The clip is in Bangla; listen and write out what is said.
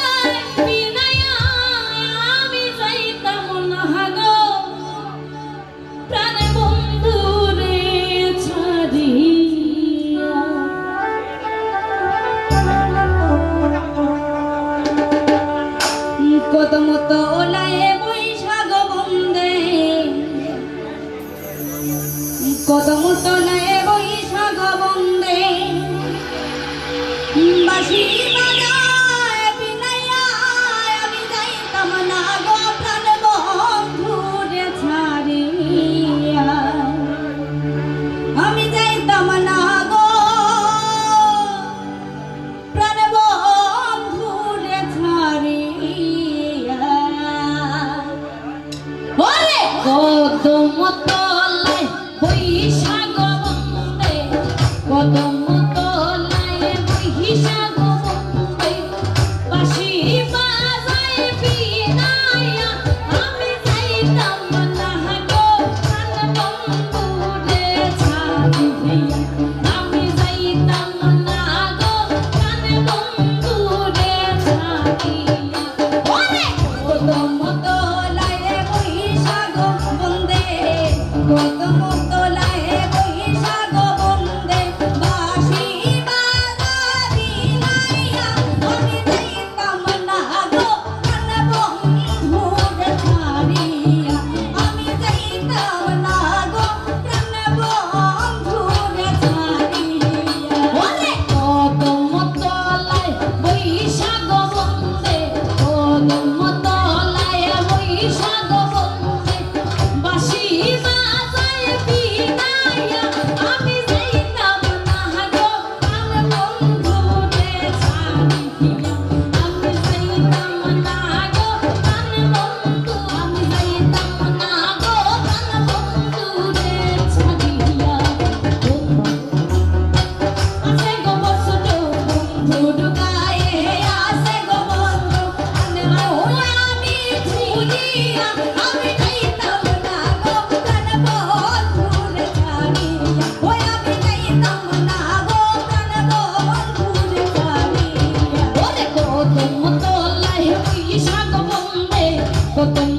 যায় বিনায়া, আমি যাইতাম না গো প্রাণ বন্ধু রে ছাড়িয়া কদম তোলায় বৈশাখ বন্দে। বাসি বাজায় ওরে কদম তলায় বৈশাখ কত কত Toto